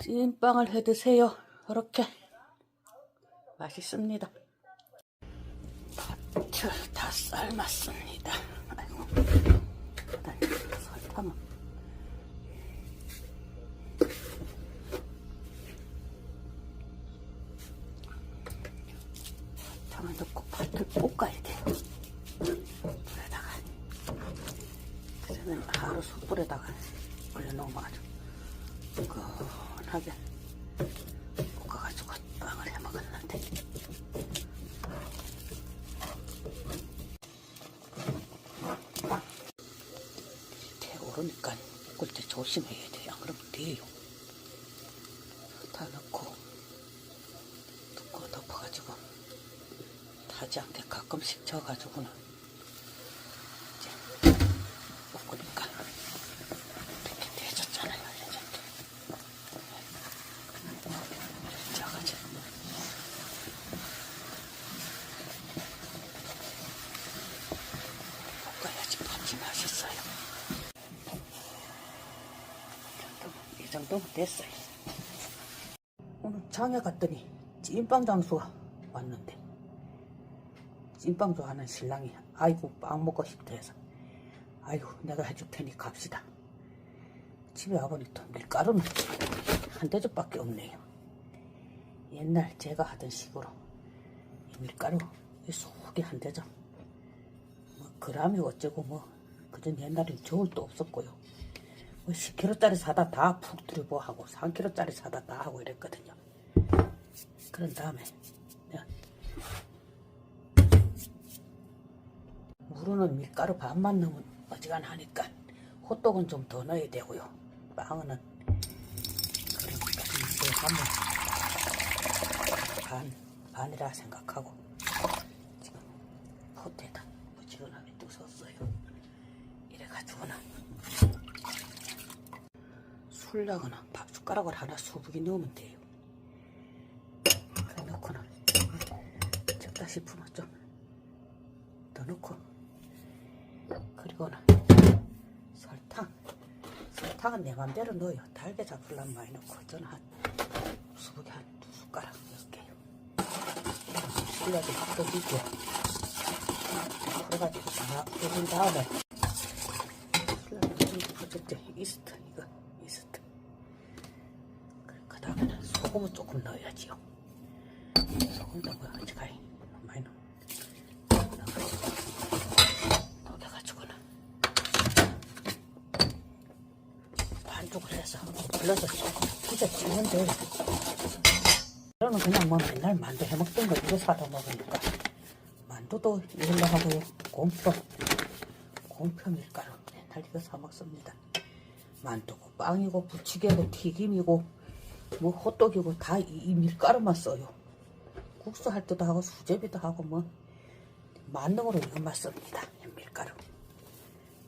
찐빵을 해 드세요. 이렇게 맛있습니다. 밭을 다 삶았습니다. 아이고, 설탕은 설탕을 넣고 밭을 볶아야 돼요. 불에다가 그러면 하루 숯불에다가 올려놓으면 아주 뜨끈 하게 볶아가지고 빵을 해 먹었는데 태 오르니까 볶을 때 조심해야 돼요. 안 그러면 돼요. 다 넣고 뚜껑 덮어가지고 타지 않게 가끔씩 져가지고는 이제 볶으니까 이렇게 돼졌잖아요. 이제 져가지고 볶아야지 밥이 맛있어요. 이 정도면 됐어요. 오늘 장에 갔더니 찐빵 장수가 왔는데 찐빵 좋아하는 신랑이 아이고 빵 먹고 싶다 해서 아이고 내가 해줄 테니 갑시다. 집에 와보니 또 밀가루는 한 대접밖에 없네요. 옛날 제가 하던 식으로 이 밀가루 이 속에 한 대접 뭐 그람이 어쩌고 뭐 그전 옛날엔 저울도 없었고요. 뭐 10kg짜리 사다 다 푹 들이고 하고 3kg짜리 사다 다 하고 이랬거든요. 그런 다음에 물은 밀가루 반만 넣으면 어지간하니까 호떡은 좀 더 넣어야 되고요. 빵은 그러니까 이제 한번 반 반이라 생각하고 지금 포트에다 부지런하게 뚜었어요. 이래가지고는 술라거나 밥 숟가락을 하나 수북이 넣으면 돼요. 그래 넣고는 적다 싶으면 좀. 더 넣고. 그리고는 설탕. 설탕은 내 맘대로 넣어요. 달게 잡으려면 많이 넣고 저는 한 수북이 한 두 숟가락 넣을게요. 술라도 뜯어지고. 그래가지고 다 뜯은 다음에 이스트 이거. 이스트. 그 소금을 조금 넣어야지요. 소금도 뭐 아직까지 많이 넣어. 넣어가지고는 반죽을 해서 불러서 피자 찌면 돼요. 저는 그냥 뭐 맨날 만두 해먹던 거 이거 사다 먹으니까 만두도 이걸로 하고요. 곰표, 곰표 밀가루 맨날 이거 사 먹습니다. 만두고 빵이고 부치개고 튀김이고 뭐 호떡이고 다 이 밀가루만 써요. 국수 할 때도 하고 수제비도 하고 뭐 만능으로 이것만 씁니다. 밀가루.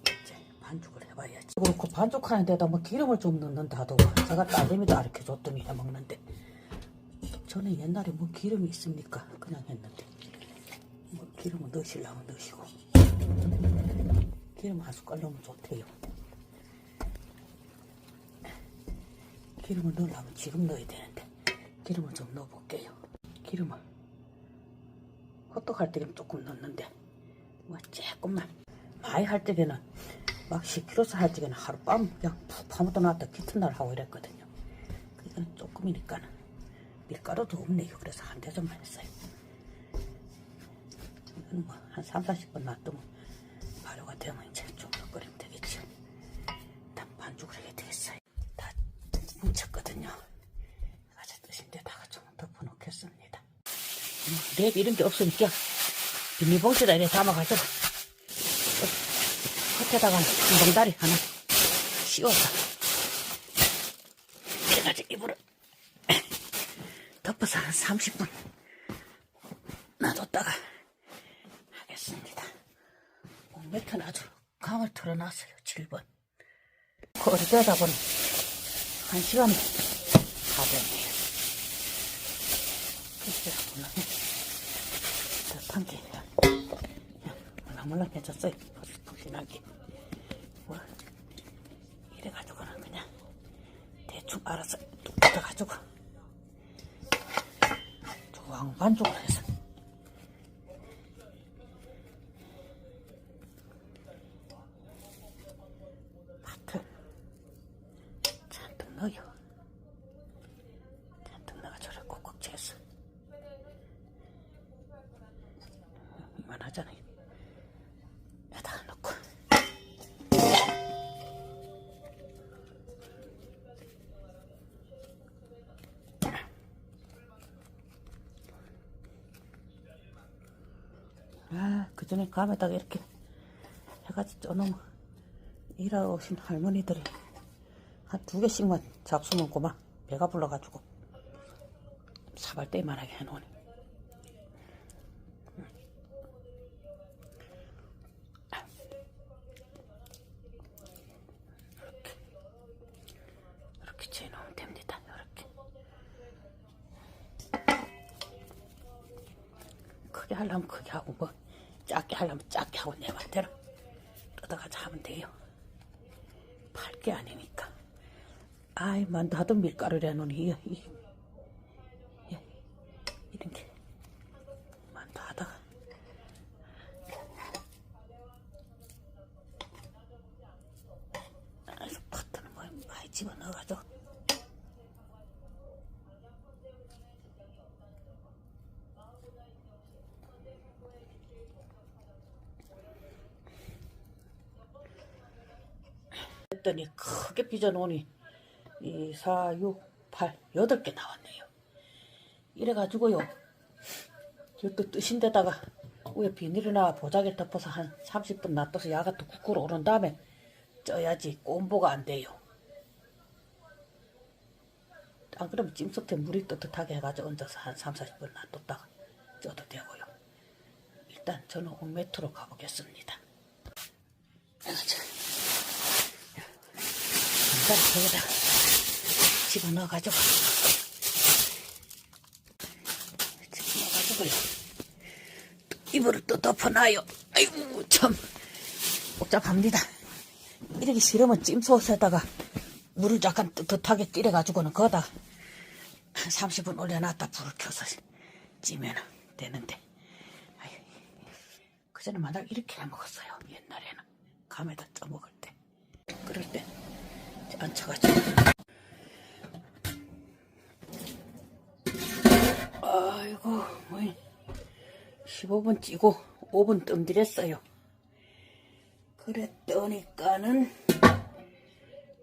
이제 반죽을 해봐야지. 그렇고 반죽하는 데다 뭐 기름을 좀 넣는다 하더고 제가 딸내미도 가르쳐 줬더니 해먹는데 저는 옛날에 뭐 기름이 있습니까? 그냥 했는데 뭐 기름을 넣으시려면 넣으시고 기름 한 숟갈 넣으면 좋대요. 기름을 넣으려면 지금 넣어야 되는데 기름을 좀 넣어볼게요. 기름을 호떡 할 때는 조금 넣는데 뭐 조금만 많이 할 때는 막 10kg 할 때는 하룻밤 그냥 푹 파묻어 놨다 기튼 날 하고 이랬거든요. 그러니까 조금이니까 밀가루도 없네요. 그래서 한 대접만 했어요. 이거는 뭐 한 3, 40분 놔두면 발효가 되면 이제 좀 더 끓이면 되겠죠. 일단 반죽을 해야 되겠어요. 다 뭉쳤거든요. 가자 드신 데다가 좀 덮어놓겠습니다. 랩 이런 게 없으니까 비닐봉지다 이렇게 담아가지고 겉에다가 한 봉다리 하나 씌워서 이래가지고 이불을 덮어서 한 30분 놔뒀다가 하겠습니다. 목매트는 아주 강을 틀어놨어요. 7번. 거리 되다 보니 한 시간이 다 됐네요. 글쎄, 몰랐네. 답한 게, 몰랑몰랑해졌어요. 푹신하게. 뭐, 이래가지고는 그냥 대충 알아서 뚝 뜯어가지고 왕반죽을 해서 파트 잔뜩 넣 어요. 잔뜩 넣어가지고 꼭꼭 채서 이만하잖아요. 여기다가 넣고 아, 그 전에 감에다가 이렇게 해가지고 쪄놓으면 일하러 오신 할머니들이 한 두 개씩만 잡수면 고만 배가 불러가지고 사발대만하게 해놓으니 이렇게 이렇게 재놓으면 됩니다. 이렇게 크게 하려면 크게 하고 뭐 작게 하려면 작게 하고 내 맘대로 뜯어가자 하면 돼요. 팔 게 아니니까. 아이 만두 하던 밀가루래 놓니. 이, 이, 이, 이런 게. 만두 하다가. 그래서 파트는 뭐 많이 집어넣어가지고. 했더니 크게 빚어놓으니 2, 4, 6, 8, 8개 나왔네요. 이래가지고요. 이것도 뜨신 데다가 위에 비닐이나 보자기 덮어서 한 30분 놔둬서 야가 또 국으로 오른 다음에 쪄야지 꼼보가 안 돼요. 안 그러면 찜솥에 물이 뜨뜻하게 해가지고 얹어서 한 3, 40분 놔뒀다가 쪄도 되고요. 일단 저는 옥매트로 가보겠습니다. 여기다 여기다 집어넣어가지고. 집어넣어가지고요. 이불을 또 덮어놔요. 아이고 참. 복잡합니다. 이렇게 싫으면 찜소스에다가 물을 약간 뜨뜻하게 끓여가지고는 거다. 한 30분 올려놨다 불을 켜서 찌면 되는데. 그전에 만날 이렇게 해 먹었어요. 옛날에는 감에다 쪄 먹을 때. 그럴 때. 앉혀가지고 아이고 뭐 15분 찌고 5분 뜸들였어요. 그랬더니까는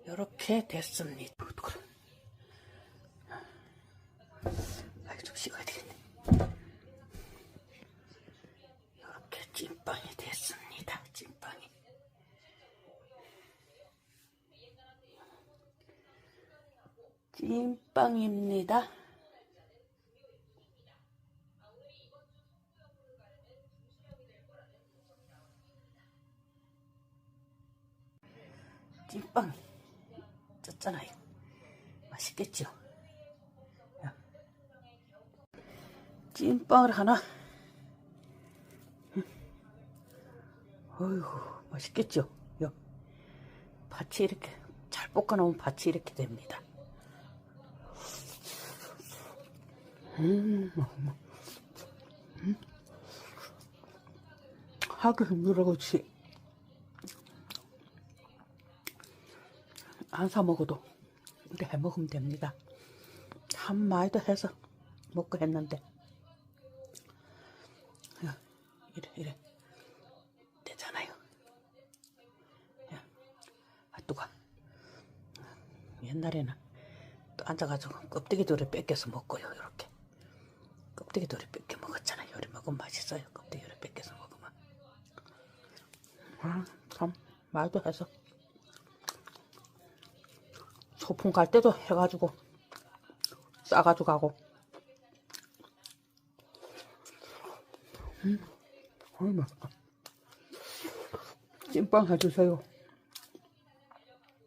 이렇게 됐습니다. 아, 좀 식어야 되겠네. 이렇게 찐빵이 됐습니다 찐빵이. 찐빵입니다. 쪘잖아요. 맛있겠죠? 야. 찐빵을 하나. 어이구 맛있겠죠? 야. 밭이 이렇게 잘 볶아놓으면 밭이 이렇게 됩니다. 음, 음. 하기 힘들어 그렇지 안 사 먹어도 이렇게 해 먹으면 됩니다 한 마리도 해서 먹고 했는데 야, 이래 이래 되잖아요 야, 아 뜨거 옛날에는 또 앉아가지고 껍데기 돌을 뺏겨서 먹고요 이렇게 껍데기 돌이 뺏겨 먹었잖아요. 요리 먹으면 맛있어요. 껍데기 돌이 뺏겨서 먹으면. 아, 참 말도 해서 소풍 갈 때도 해가지고 싸가지고 가고. 음, 어이. 찐빵 해주세요.